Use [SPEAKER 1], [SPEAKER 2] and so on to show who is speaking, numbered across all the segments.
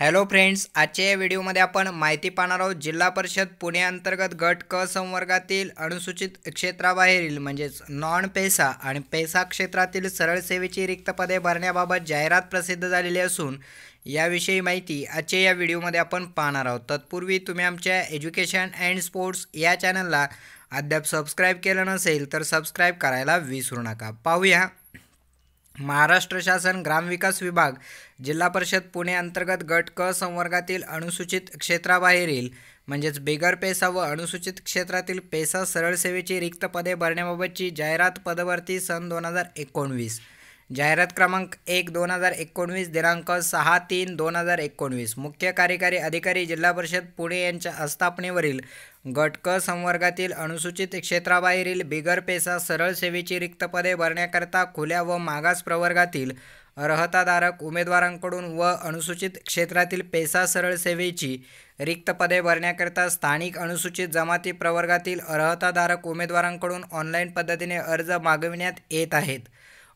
[SPEAKER 1] Hello friends आजच्या या व्हिडिओमध्ये आपण माहिती पाहणार आहोत जिल्हा परिषद पुणे अंतर्गत गट क संवर्गातील अनुसूचित क्षेत्राबाहेरील म्हणजेच नॉन पैसा आणि पैसा क्षेत्रातील सरळ सेवेची रिक्त पदे भरण्याबाबत जाहिरात प्रसिद्ध झालेली असून याविषयी माहिती आजच्या या व्हिडिओमध्ये आपण पाहणार आहोत. तत्पूर्वी तुम्ही आमच्या एज्युकेशन अँड स्पोर्ट्स या चॅनलला अद्याप सबस्क्राईब केलं नसेल तर सबस्क्राईब करायला विसरू नका. पाहूया. महाराष्ट्र शासन ग्रामविकास विभाग जिल्हा परिषद पुणे अंतर्गत गट क संवर्गातील अनुसूचित क्षेत्राबाहेरील म्हणजेच बेगर पेसा व अनुसूचित क्षेत्रातील पेसा सरळ सेवेची रिक्त पदे भरण्याबाबतची जाहिरात पदभरती सन दोन हजार एकोणवीस. जाहिरात क्रमांक एक दोन हजार एकोणवीस दिनांक सहा तीन दोन हजार एकोणवीस. मुख्य कार्यकारी अधिकारी जिल्हा परिषद पुणे यांच्या आस्थापनेवरील गट क संवर्गातील अनुसूचित क्षेत्राबाहेरील बिगर पेसा सरळ सेवेची रिक्त पदे भरण्याकरता खुल्या व मागास प्रवर्गातील अर्हताधारक उमेदवारांकडून व अनुसूचित क्षेत्रातील पेसा सरळ सेवेची रिक्त पदे भरण्याकरता स्थानिक अनुसूचित जमाती प्रवर्गातील अर्हताधारक उमेदवारांकडून ऑनलाईन पद्धतीने अर्ज मागविण्यात येत आहेत.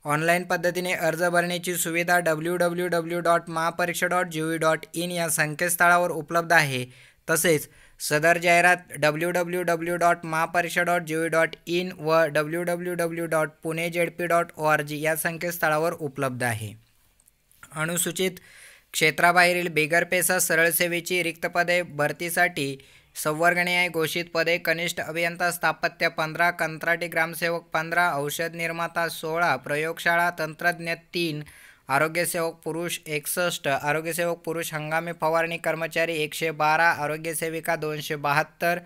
[SPEAKER 1] ऑनलाईन पद्धतीने अर्ज भरण्याची सुविधा W W W dot Mahapariksha dot G V dot in या संकेतस्थळावर उपलब्ध आहे. तसेच सदर जाहिरात W W W dot Mahapariksha dot G V dot in व W W W dot Pune Z P dot O R G या संकेतस्थळावर उपलब्ध आहे. अनुसूचित क्षेत्राबाहेरील बिगरपेसा सरळ सेवेची रिक्त पदे भरतीसाठी संवर्गणीय घोषित पदे कनिष्ठ अभियंता स्थापत्य पंधरा कंत्राटी ग्रामसेवक पंधरा औषध निर्माता सोळा प्रयोगशाळा तंत्रज्ञ तीन आरोग्यसेवक पुरुष एकसष्ट आरोग्यसेवक पुरुष हंगामी फवारणी कर्मचारी एकशे बारा आरोग्यसेविका दोनशे बहात्तर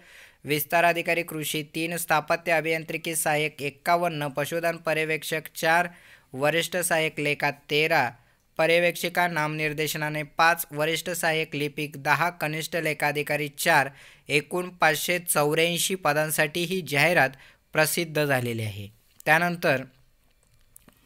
[SPEAKER 1] विस्तार अधिकारी कृषी तीन स्थापत्य अभियांत्रिकी सहाय्यक एक्कावन्न पशुधन पर्यवेक्षक चार वरिष्ठ सहाय्यक लेखा तेरा पर्यवेक्षिका नामनिर्देशनाने पाच वरिष्ठ सहाय्यक लिपिक दहा कनिष्ठ लेखाधिकारी चार एकूण पाचशे चौऱ्याऐंशी पदांसाठी ही जाहिरात प्रसिद्ध झालेली आहे. त्यानंतर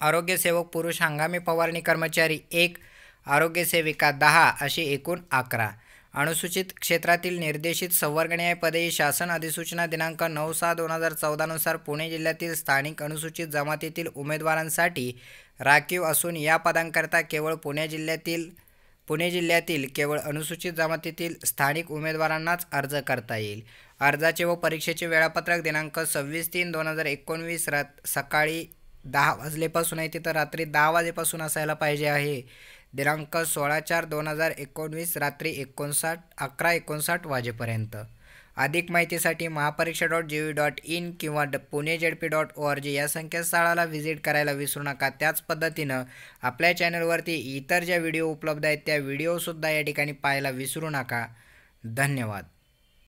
[SPEAKER 1] आरोग्यसेवक पुरुष हंगामी फवारणी कर्मचारी एक आरोग्यसेविका दहा अशी एकूण अकरा. अनुसूचित क्षेत्रातील निर्देशित संवर्गणीय पदे शासन अधिसूचना दिनांक नऊ सहा दोन हजार चौदानुसार पुणे जिल्ह्यातील स्थानिक अनुसूचित जमातीतील उमेदवारांसाठी राखीव असून या पदांकरता केवळ पुणे जिल्ह्यातील पुणे जिल्ह्यातील केवळ अनुसूचित जमातीतील स्थानिक उमेदवारांनाच अर्ज करता येईल. अर्जाचे व परीक्षेचे वेळापत्रक दिनांक सव्वीस तीन दोन हजार एकोणवीस रात सकाळी दहा वाजलेपासून आहे तिथं रात्री दहा वाजेपासून असायला पाहिजे आहे. दिनांक सोळा चार दोन हजार एकोणवीस रात्री एकोणसाठ अकरा एकोणसाठ वाजेपर्यंत. अधिक माहितीसाठी Mahapariksha dot G V dot in किंवा ड Pune Z P dot O R G या संकेतस्थळाला व्हिजिट करायला विसरू नका. त्याच पद्धतीनं आपल्या चॅनलवरती इतर ज्या व्हिडिओ उपलब्ध आहेत त्या व्हिडिओसुद्धा या ठिकाणी पाहायला विसरू नका. धन्यवाद.